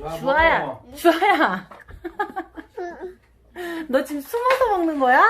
야, 주아야. 주아야. 너 지금 숨어서 먹는 거야?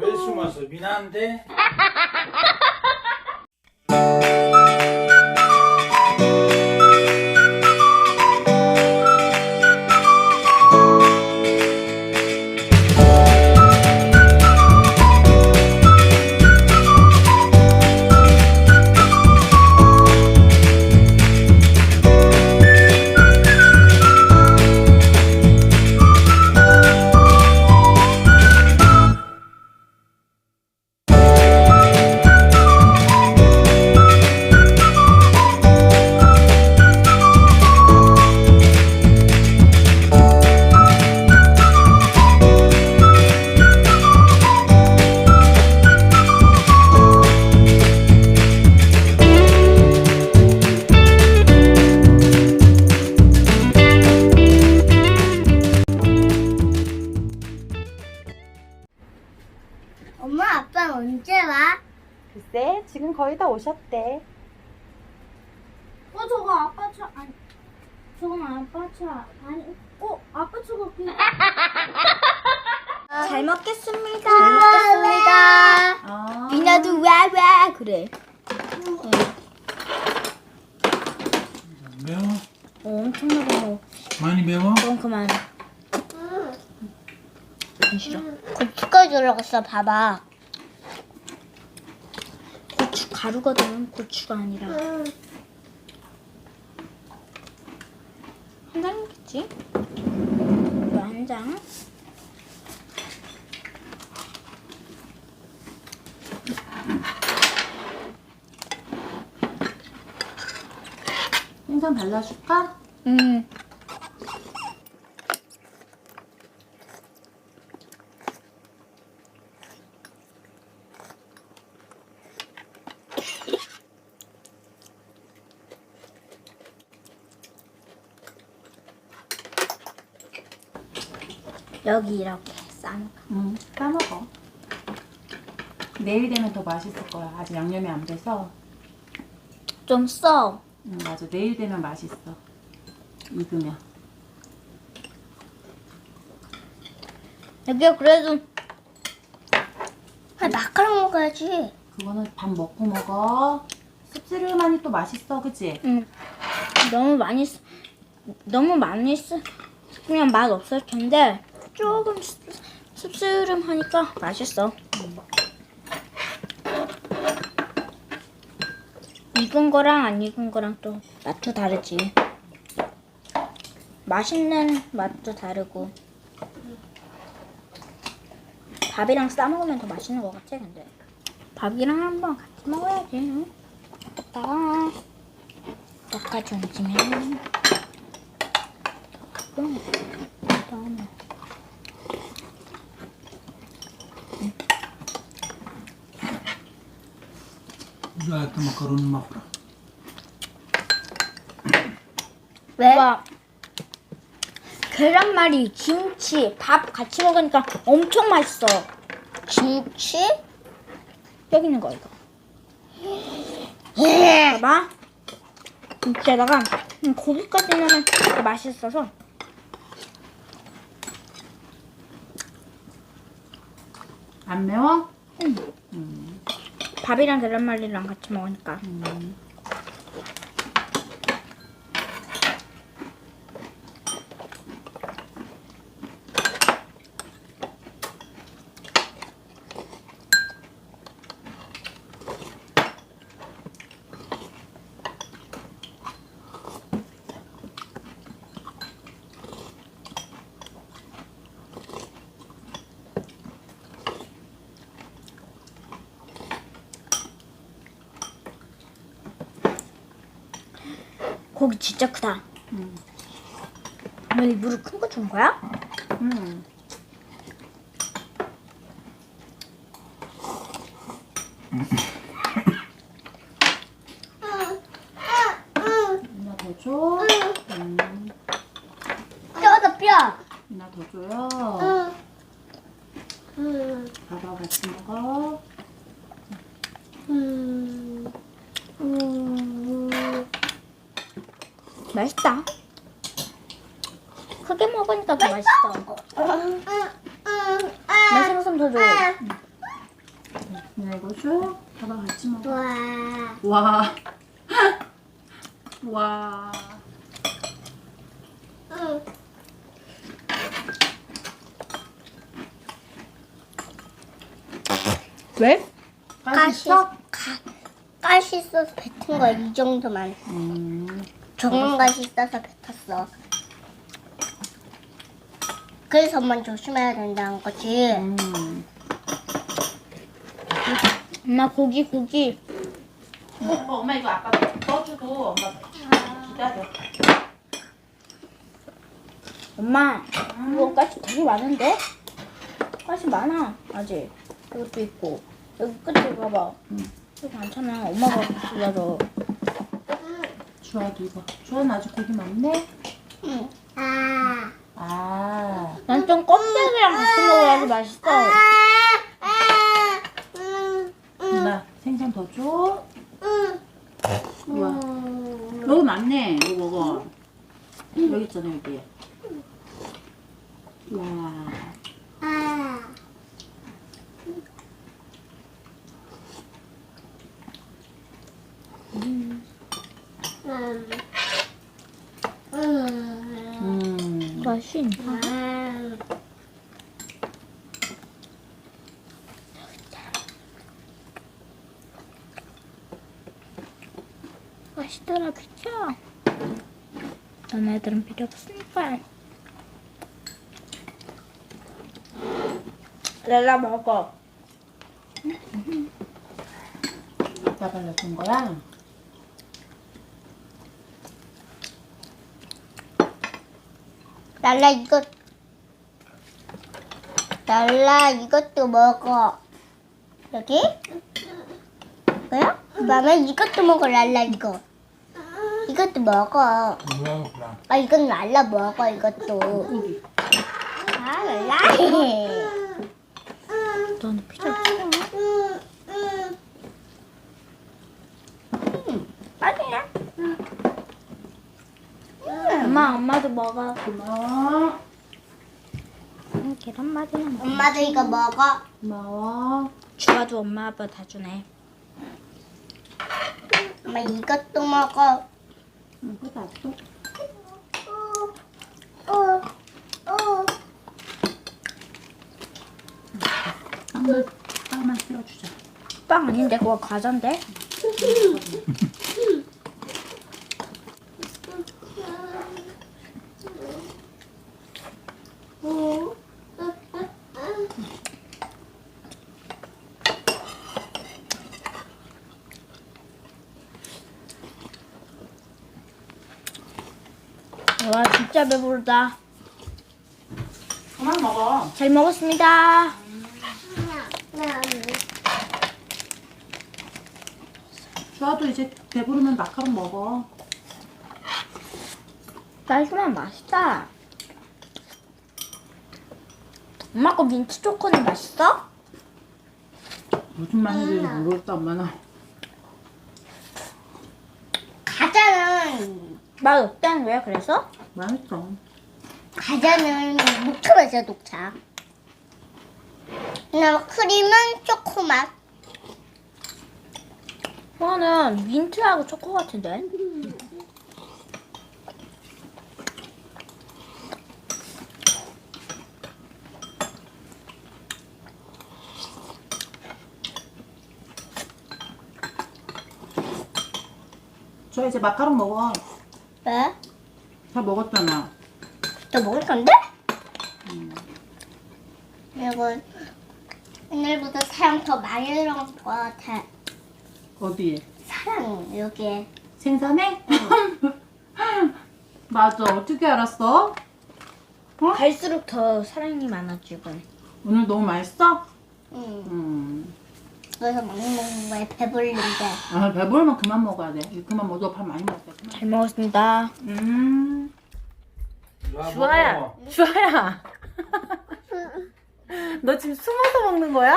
왜 숨었어? 미나한테? 오셨대. 어 저거 아빠 차 아니 저건 아빠 차 아니 어 아빠 차가 그... 잘 먹겠습니다. 잘 먹겠습니다. 아. 미나도 와와 그래. 매워? 어, 엄청나게 먹어. 많이 매워? 그럼 그만. 싫어. 고춧가루 들어갔어. 봐봐. 가루거든. 고추가 아니라. 한 장이겠지? 이거 한 장. 생선 발라줄까? 음. 여기 이렇게 거. 응, 까먹어. 내일 되면 더 맛있을 거야. 아직 양념이 안 돼서. 좀 써. 응, 맞아. 내일 되면 맛있어. 익으면. 여기가 그래도 아, 마카롱 먹어야지. 그거는 밥 먹고 먹어. 씁쓸하니 또 맛있어, 그치? 응. 너무 많이 쓰, 너무 많이 쓰, 그냥 맛 없을 텐데 조금 씁- 씁쓸함하니까 맛있어. 익은 거랑 안 익은 거랑 또 맛도 다르지. 맛있는 맛도 다르고. 밥이랑 싸 먹으면 더 맛있는 것 같아, 근데. 밥이랑 한번 같이 먹어야지. 응? 아. 떡까지 얹으면 음, 그다음에 주아한테 마카로니 먹어. 왜? 계란말이, 김치, 밥 같이 먹으니까 엄청 맛있어. 김치? 여기 있는 거 이거. 봐봐. 김치에다가 음, 고기까지 넣으면 더 맛있어서. 안 매워? 밥이랑 계란말이랑 같이 먹으니까. 음. 고기 진짜 크다. 음. 너 일부러 큰 거 준 거야? 음. 누나 더 줘? 음. 뼈다 뼈. 누나 더 줘요? 음. 밥하고 같이 먹어. 음. 음. 맛있다. 크게 먹으니까 더 맛있어. 내 생선 더 줘. 나 이거 줘. 봐봐 같이 먹어. 와. 와. 와. 왜? 가시 있어? 가시 있어서 뱉은 거야 이 정도만. 음. 정말 가시 있어서 뱉었어. 그래서 엄마 조심해야 된다는 거지. 음. 엄마 고기 고기. 어, 엄마 이거 아빠 떠주고 엄마 기다려. 엄마 이거 가시 되게 많은데? 가시 많아 아직. 이것도 있고 여기 끝에 봐봐. 여기 많잖아. 엄마가 기다려. 주아도 이거. 주아는 아직 고기 많네. 응. 아. 아. 난 좀 껍데기랑 같이 먹어야지 맛있어. 나 생선 더 줘. 우와. 음. 너무 많네. 이거 먹어. 여기 있잖아 여기. 와. 음. 있나? 음. 맛있더라 비켜. 너네들은 필요 없으니까. 렐라 먹어. 아빠 발라 준 거야? 랄라 이것 랄라 이것도 먹어. 여기? 뭐야? 마마 이것도 먹어 랄라 이거. 이것도 먹어. 뭐야 그럼 아 이건 랄라 먹어 이것도. 아 랄라. 너는 필요 없어. 맛있네 엄마 엄마도 먹어. 고마워. 응, 계란말이는 먹어. 엄마도 이거 먹어 고마워. 주아도 엄마 아빠 다 주네. 엄마 이것도 먹어 이거 다 줘. 빵을 빵만 띄워주자. 빵 아닌데 그거 과자인데? 와 진짜 배부르다. 그만 먹어. 잘 먹었습니다. 주아도 이제 배부르면 마카롱 먹어. 달콤한 맛있다. 엄마 거 민트 초코는 맛있어? 무슨 맛인지 모르겠다 엄마는. 맛 어때? 왜 그래서? 맛있어. 과자는 녹차 맛이야 녹차 그냥 크림은 초코 맛 이거는 민트하고 초코 같은데? 저 이제 마카롱 먹어. 왜? 다 먹었잖아. 또 먹을 건데? 이거 오늘보다 사랑 더 많이 들어간 것 같아. 어디에? 사랑 여기에. 생선에? 맞아. 어떻게 알았어? 갈수록 더 사랑이 많아지고. 오늘 너무 맛있어? 응. 음. 그래서 많이 먹는 거야 배불린데. 아, 배부르면 그만 먹어야 돼. 그만 먹어. 밥 많이 먹었어. 그만. 잘 먹었습니다. 음. 주아야 주아야. 너 지금 숨어서 먹는 거야?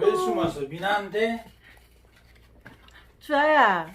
왜 숨었어 미나인데 주아야.